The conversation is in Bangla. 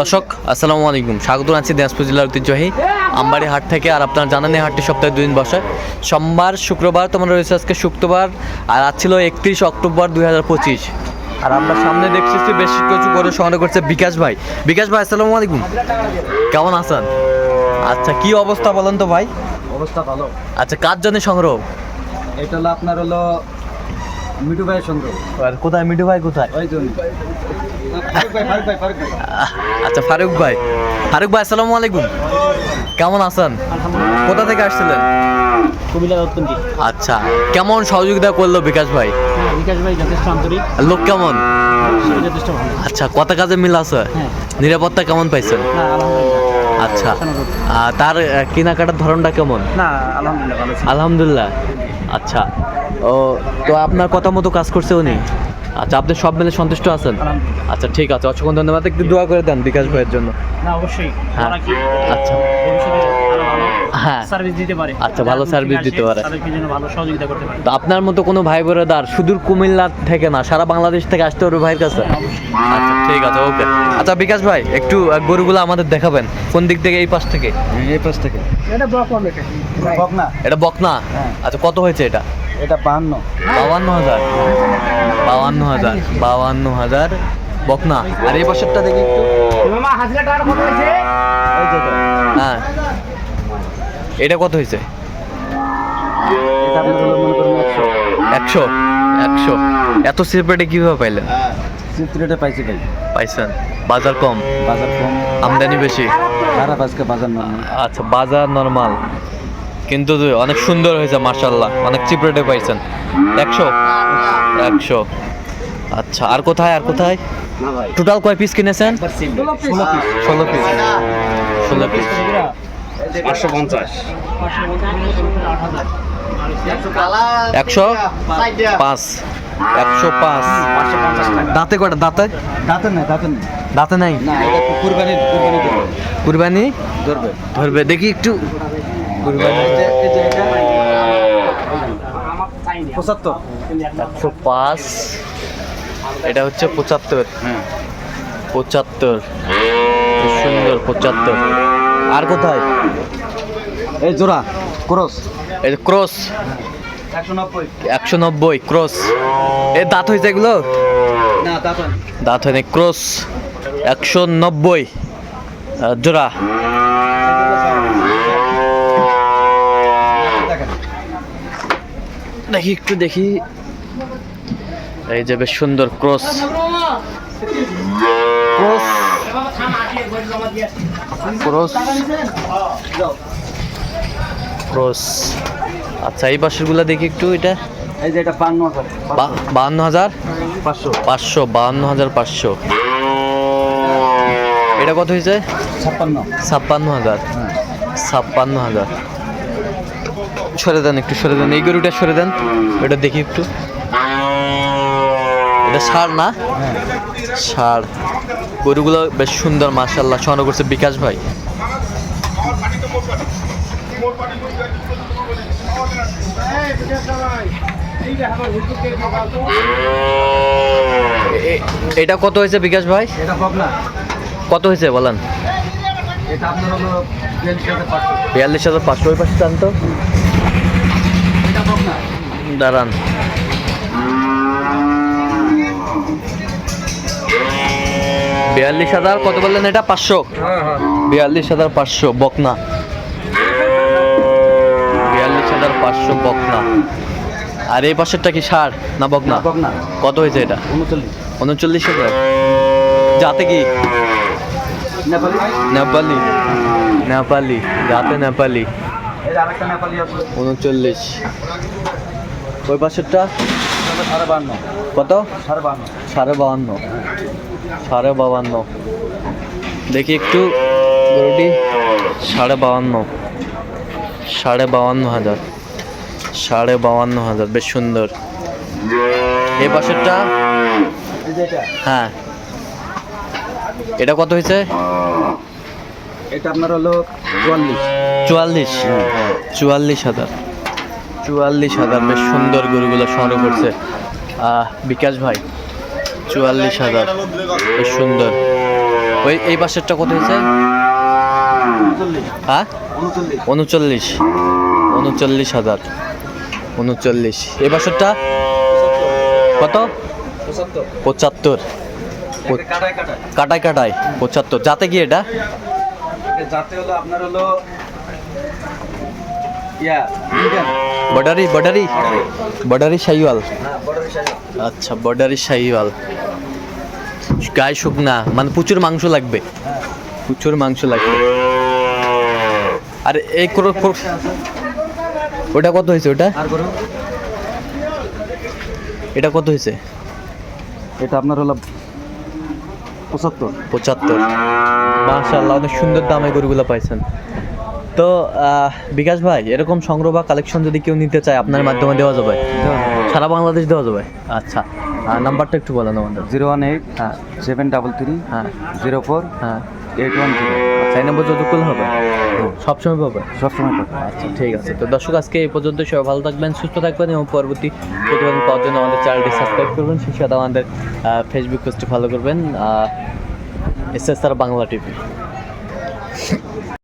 দর্শক আসসালামু আলাইকুম। স্বাগত আছি দিনাজপুর জেলার ঐতিহ্যবাহী আমবাড়ি হাট থেকে আর আপনার জানেন এই হাটটি সপ্তাহে দুদিন বসে। সোমবার শুক্রবার তোমার রয়েছে আজকে শুক্রবার আর আজ ছিল একত্রিশ অক্টোবর দুই হাজার পঁচিশ। আর আমরা সামনে দেখছি যে বেশ কিছু করে সংগ্রহ করছে বিকাশ ভাই। বিকাশ ভাই আসসালামু আলাইকুম। কেমন আছেন? আচ্ছা কি অবস্থা বলেন তো ভাই? অবস্থা ভালো। আচ্ছা কার জন্য সংগ্রহ? এটা হলো আপনার হলো মিঠু ভাইয়ের সংগ্রহ আর কোথায়? মিঠু ভাই কোথায়? ওই আচ্ছা ফারুক ভাই। ফারুক ভাই আসসালামু আলাইকুম। কেমন আছেন? কোথা থেকে আসছিলেন? আচ্ছা কেমন সহযোগিতা করল বিকাশ ভাই? বিকাশ ভাই যথেষ্ট আন্তরিক। লোক কেমন? যথেষ্ট ভালো। আচ্ছা কত কাজে মিল আছে? হ্যাঁ। নিরাপত্তা কেমন পাইছেন? আচ্ছা আর তার কেনাকাটার ধরনটা কেমন? না আলহামদুলিল্লাহ আলহামদুলিল্লাহ। আচ্ছা ও তো আপনার কথা মতো কাজ করছে উনি? আচ্ছা আপনি সব মিলে সন্তুষ্ট আছেন? আচ্ছা ঠিক আছে। অসংখ্য ধন্যবাদ। একটু দোয়া করে দেন বিকাশ ভাইয়ের জন্য। না অবশ্যই। হ্যাঁ। আচ্ছা। ভালো হ্যাঁ। সার্ভিস দিতে পারে? আচ্ছা, ভালো সার্ভিস দিতে পারে। ভালো সহযোগিতা করতে পারে। তো আপনার মতো কোনো ভাই বোনেদার সুদূর কুমিল্লা থেকে না সারা বাংলাদেশ থেকে আসতে পারবে ভাইয়ের কাছে? আচ্ছা ঠিক আছে ওকে। আচ্ছা বিকাশ ভাই একটু গরুগুলো আমাদের দেখাবেন। কোন দিক থেকে এই পাশ থেকে? এই পাশ থেকে। এটা বকনা এটা বকনা হ্যাঁ। আচ্ছা কত হয়েছে এটা? এটা বাহান্ন। বাউান্ন হাজার বাউান্ন হাজার বাউান্ন হাজার বকনা আর এই পাশেরটা দেখি। হ্যাঁ। এটা কত হয়েছে? একশো। একশো? একশো। এত সিপারেটে কীভাবে পাইলেন? চিত্রটা পাইছি ভাই। পাইছেন। বাজার কম? বাজার কম। আমদানি বেশি? খারাপ আজকে বাজার নয় আচ্ছা বাজার নর্মাল কিন্তু অনেক সুন্দর হয়েছে মার্শাল্লাহ অনেক চিপ রেটে পাইছেন। একশো? একশো। আচ্ছা আর কোথায় আর কোথায়? টোটাল কয় পিস কিনেছেন? ষোলো পিস ষোলো পিস পাঁচশো পঞ্চাশ। একশো? পাঁচ। একশো পাঁচ। পাঁচশো দাঁতে কটা দাঁতে? দাঁতের নাই দাঁতের নাই। দাঁতে নাই? কুরবানি কুরবানি? ধরবে। ধরবে। দেখি একটু পঁচাত্তর। একশো পাঁচ। এটা হচ্ছে পঁচাত্তর। পঁচাত্তর। সুন্দর পঁচাত্তর। আর কোথায়? এই জোড়া ক্রস। এই ক্রস। একশো নব্বই। ক্রস। এ দাঁত হয়েছে এগুলো? দাঁত হয়নি। ক্রস। একশো নব্বই। জোড়া। দেখি একটু দেখি? এই যে বেশ সুন্দর ক্রস। ক্রস। ক্রস। ক্রস। আচ্ছা এই পাশেরগুলো দেখি একটু এটা? এই যে এটা বাহান্ন হাজার পাঁচশো। পাঁচশো। বাহান্ন হাজার পাঁচশো। এটা কত হয়েছে? ছাপ্পান্ন। ছাপ্পান্ন হাজার। হ্যাঁ। ছাপ্পান্ন হাজার। সরে দেন একটু সরে দেন। এই গরুটা সরে দেন এটা দেখি একটু। এটা সার না? সার। গরুগুলো বেশ সুন্দর মাশাল্লাহ সংগ্রহ করছে বিকাশ ভাই। এটা কত হয়েছে বিকাশ ভাই? কত হয়েছে বলেন। বিয়াল্লিশ হাজার পাঁচশো। পাঁচশো। ওই পাশে টান তো এটা পাব না দাঁড়ান। বিয়াল্লিশ হাজার কত বললেন এটা? পাঁচশো। বিয়াল্লিশ হাজার পাঁচশো বকনা। বিয়াল্লিশ হাজার পাঁচশো বকনা। আর এই পাশেরটা কি সার না বকনা? কত হয়েছে এটা? উনচল্লিশ। হাজার। যাতে কি? নেপালি। নেপালি। যাতে নেপালি। উনচল্লিশ। ওই পাশেরটা? সাড়ে কত? সাড়ে বান্ন সাড়ে বাহান্ন। সাড়ে বাহান্ন। দেখি একটু গরুটি। সাড়ে বাহান্ন। সাড়ে বাহান্ন হাজার। সাড়ে বাহান্ন হাজার বেশ সুন্দর। এই পাশেরটা? হ্যাঁ। এটা কত হয়েছে? এটা আপনার হলো চুয়াল্লিশ। চুয়াল্লিশ। চুয়াল্লিশ হাজার। চুয়াল্লিশ হাজার। বেশ সুন্দর গরুগুলো সংগ্রহ করছে। বিকাশ ভাই চুয়াল্লিশ হাজার। বেশ সুন্দর। ওই এই বাসেরটা কত হয়েছে? হ্যাঁ? উনচল্লিশ। উনচল্লিশ। হাজার। উনচল্লিশ। এই বছরটা কত? পঁচাত্তর। কাটায় কাটায়। পঁচাত্তর। যাতে কি এটা? যাতে হলো আপনার হলো বর্ডারি বর্ডারি। বর্ডারি। শাহিওয়াল। হ্যাঁ আচ্ছা বর্ডারি শাহিওয়াল। গায়ে শুকনা মানে প্রচুর মাংস লাগবে। প্রচুর মাংস লাগবে। আর এই ওটা কত হয়েছে ওটা? এটা কত হয়েছে? এটা আপনার হলো পঁচাত্তর। পঁচাত্তর। মাশাল্লাহ অনেক সুন্দর দামে গরুগুলো পাইছেন। তো বিকাশ ভাই এরকম সংগ্রহ বা কালেকশন যদি কেউ নিতে চায় আপনার মাধ্যমে দেওয়া যাবে? সারা বাংলাদেশ দেওয়া যাবে? আচ্ছা নাম্বারটা একটু বলেন আমাদের। জিরো ওয়ান এইট হ্যাঁ। সেভেন ডাবল থ্রি হ্যাঁ। জিরো ফোর হ্যাঁ। এইট ওয়ান আচ্ছা এই নম্বর যতক্ষণ হবে? সবসময় পাবে? সবসময় পাবে। আচ্ছা ঠিক আছে। তো দর্শক আজকে এই পর্যন্ত সবাই ভালো থাকবেন সুস্থ থাকবেন এবং পরবর্তী প্রতিবেদন পাওয়ার জন্য আমাদের চ্যানেলটি সাবস্ক্রাইব করবেন। সেই সাথে আমাদের ফেসবুক পেজটি ফলো করবেন S S R Bangla TV